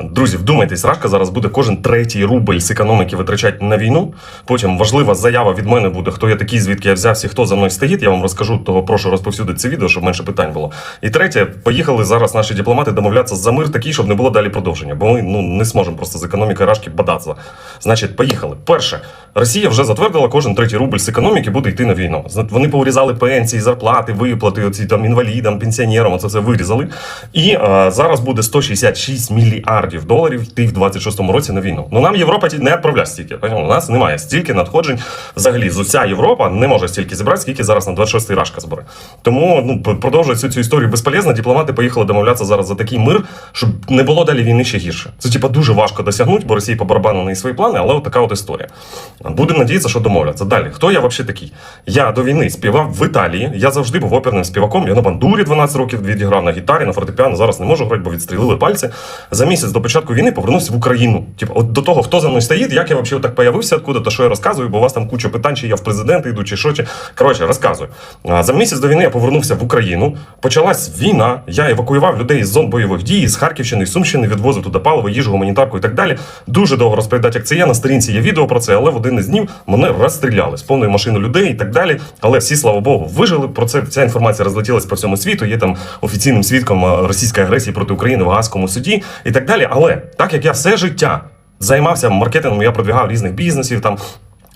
Друзі, вдумайтесь, Рашка зараз буде кожен третій рубль з економіки витрачати на війну. Потім важлива заява від мене буде, хто я такий, звідки я взявся, хто за мною стоїть. Я вам розкажу, того прошу розповсюдити це відео, щоб менше питань було. І третє, поїхали зараз наші дипломати домовлятися за мир такий, щоб не було далі продовження, бо ми ну не зможемо просто з економікою Рашки бадатися. Значить, поїхали. Перше, Росія вже затвердила, кожен третій рубль з економіки буде йти на війну. Вони поурізали пенсії, зарплати, виплати, оці там інвалідам, пенсіонерам. Це все вирізали. І е, зараз буде 166 мільярдів доларів йти в 26-му році на війну. Ну нам Європа не відправляє стільки. У нас немає стільки надходжень. Взагалі, з уся Європа не може стільки зібрати, скільки зараз на 26-й рашка збере. Тому ну п- продовжувати цю історію безполезно. Дипломати поїхали домовлятися зараз за такий мир, щоб не було далі війни ще гірше. Це типа дуже важко досягнути, бо Росія по барабану на неї свої плани, але от така от історія. Будемо надіятися, що домовляться. Далі, хто я взагалі такий? Я до війни співав в Італії. Я завжди був оперним співаком. Я на бандурі 12 років відіграв на гітарі, на фортепіано. Зараз не можу грати, бо відстрілили пальці. За місяць до початку війни повернувся в Україну. Типу, от до того, хто за мною стоїть, як я взагалі так появився, откуда то що я розказую, бо у вас там куча питань, чи я в президенти йду, чи що, чи коротше, розказую. За місяць до війни я повернувся в Україну. Почалась війна. Я евакуював людей з зон бойових дій, з Харківщини, Сумщини, відвозив туди паливо, їжу, гуманітарку і так далі. Дуже довго розповідати, як це є. На сторінці є відео про це, але в один із днів мене розстріляли з повною машиною людей і так далі. Але всі, слава Богу, вижили. Про це ця інформація розлетілась по всьому світу. Є там офіційним свідком російської агресії проти України в Гаазькому суді і так далі. Але так як я все життя займався маркетингом, я продвігав різних бізнесів там.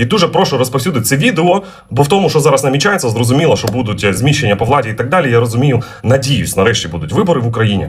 І дуже прошу розповсюдити це відео, бо в тому, що зараз намічається, зрозуміло, що будуть е, зміщення по владі і так далі. Я розумію, надіюсь, нарешті будуть вибори в Україні.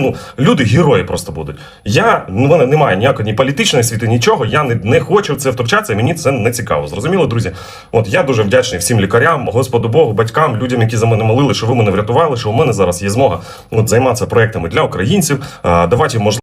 ну люди герої просто будуть. Я ну, мене немає ніякої ні політичної світи, нічого. Я не, не хочу в це втручатися. Мені це не цікаво. Зрозуміло, друзі. От я дуже вдячний всім лікарям, Господу Богу, батькам, людям, які за мене молили, що ви мене врятували, що у мене зараз є змога от, займатися проектами для українців, а, давати можливість.